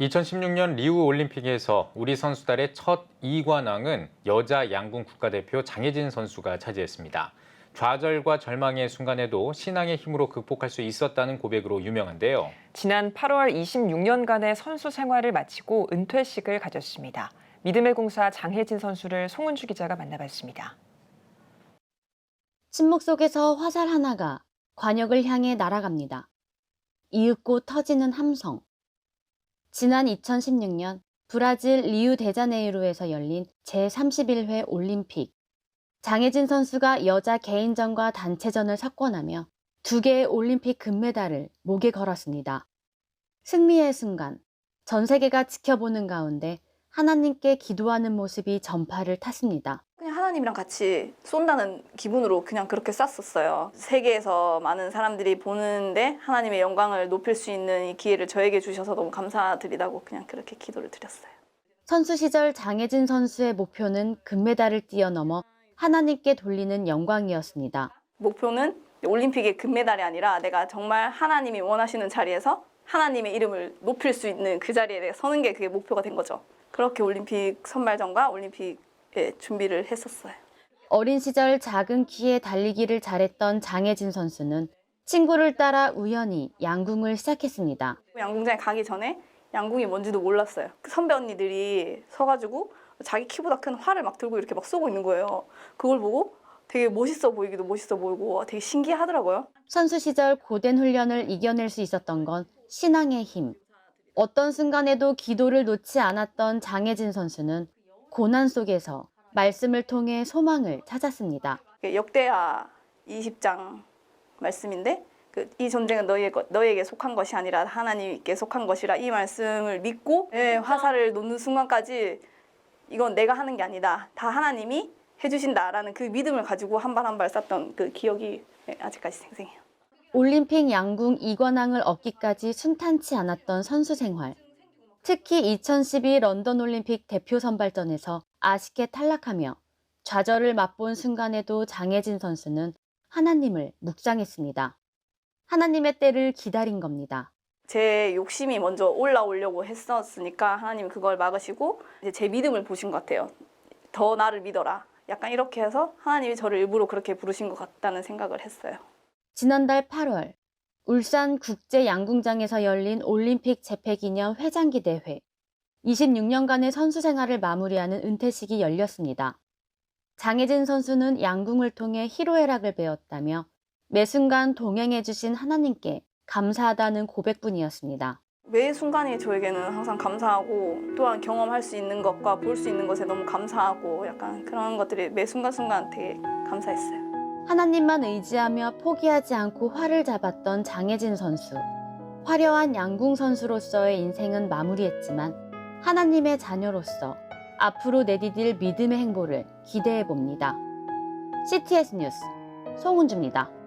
2016년 리우 올림픽에서 우리 선수단의 첫 2관왕은 여자 양궁 국가대표 장혜진 선수가 차지했습니다. 좌절과 절망의 순간에도 신앙의 힘으로 극복할 수 있었다는 고백으로 유명한데요. 지난 8월 26년간의 선수 생활을 마치고 은퇴식을 가졌습니다. 믿음의 공사 장혜진 선수를 송은주 기자가 만나봤습니다. 침묵 속에서 화살 하나가 관역을 향해 날아갑니다. 이윽고 터지는 함성. 지난 2016년 브라질 리우 데자네이루에서 열린 제31회 올림픽. 장혜진 선수가 여자 개인전과 단체전을 석권하며 두 개의 올림픽 금메달을 목에 걸었습니다. 승리의 순간, 전 세계가 지켜보는 가운데 하나님께 기도하는 모습이 전파를 탔습니다. 하나님이랑 같이 쏜다는 기분으로 그냥 그렇게 쐈었어요. 세계에서 많은 사람들이 보는데 하나님의 영광을 높일 수 있는 이 기회를 저에게 주셔서 너무 감사드리다고 그냥 그렇게 기도를 드렸어요. 선수 시절 장혜진 선수의 목표는 금메달을 뛰어넘어 하나님께 돌리는 영광이었습니다. 목표는 올림픽의 금메달이 아니라 내가 정말 하나님이 원하시는 자리에서 하나님의 이름을 높일 수 있는 그 자리에 서는 게 그게 목표가 된 거죠. 그렇게 올림픽 선발전과 올림픽 에 준비를 했었어요. 어린 시절 작은 키에 달리기를 잘했던 장혜진 선수는 친구를 따라 우연히 양궁을 시작했습니다. 양궁장에 가기 전에 양궁이 뭔지도 몰랐어요. 그 선배 언니들이 서가지고 자기 키보다 큰 활을 막 들고 이렇게 막 쏘고 있는 거예요. 그걸 보고 되게 멋있어 보이기도 멋있어 보이고 되게 신기하더라고요. 선수 시절 고된 훈련을 이겨낼 수 있었던 건 신앙의 힘. 어떤 순간에도 기도를 놓지 않았던 장혜진 선수는 고난 속에서 말씀을 통해 소망을 찾았습니다. 이게 역대하 20장 말씀인데 그 이 전쟁은 너희의 것, 너희에게 속한 것이 아니라 하나님께 속한 것이라 이 말씀을 믿고 예, 화살을 놓는 순간까지 이건 내가 하는 게 아니다. 다 하나님이 해주신다라는 그 믿음을 가지고 한 발 한발 쐈던 그 기억이 예, 아직까지 생생해요. 올림픽 양궁 2관왕을 얻기까지 순탄치 않았던 선수 생활. 특히 2012 런던 올림픽 대표 선발전에서 아쉽게 탈락하며 좌절을 맛본 순간에도 장혜진 선수는 하나님을 묵상했습니다. 하나님의 때를 기다린 겁니다. 제 욕심이 먼저 올라오려고 했었으니까 하나님 그걸 막으시고 이제 제 믿음을 보신 것 같아요. 더 나를 믿어라. 약간 이렇게 해서 하나님이 저를 일부러 그렇게 부르신 것 같다는 생각을 했어요. 지난달 8월 울산 국제 양궁장에서 열린 올림픽 재패 기념 회장기 대회. 26년간의 선수 생활을 마무리하는 은퇴식이 열렸습니다. 장혜진 선수는 양궁을 통해 희로애락을 배웠다며 매 순간 동행해주신 하나님께 감사하다는 고백뿐이었습니다. 매 순간이 저에게는 항상 감사하고 또한 경험할 수 있는 것과 볼 수 있는 것에 너무 감사하고 약간 그런 것들이 매 순간순간 되게 감사했어요. 하나님만 의지하며 포기하지 않고 활을 잡았던 장혜진 선수. 화려한 양궁 선수로서의 인생은 마무리했지만 하나님의 자녀로서 앞으로 내디딜 믿음의 행보를 기대해 봅니다. CTS 뉴스 송은주입니다.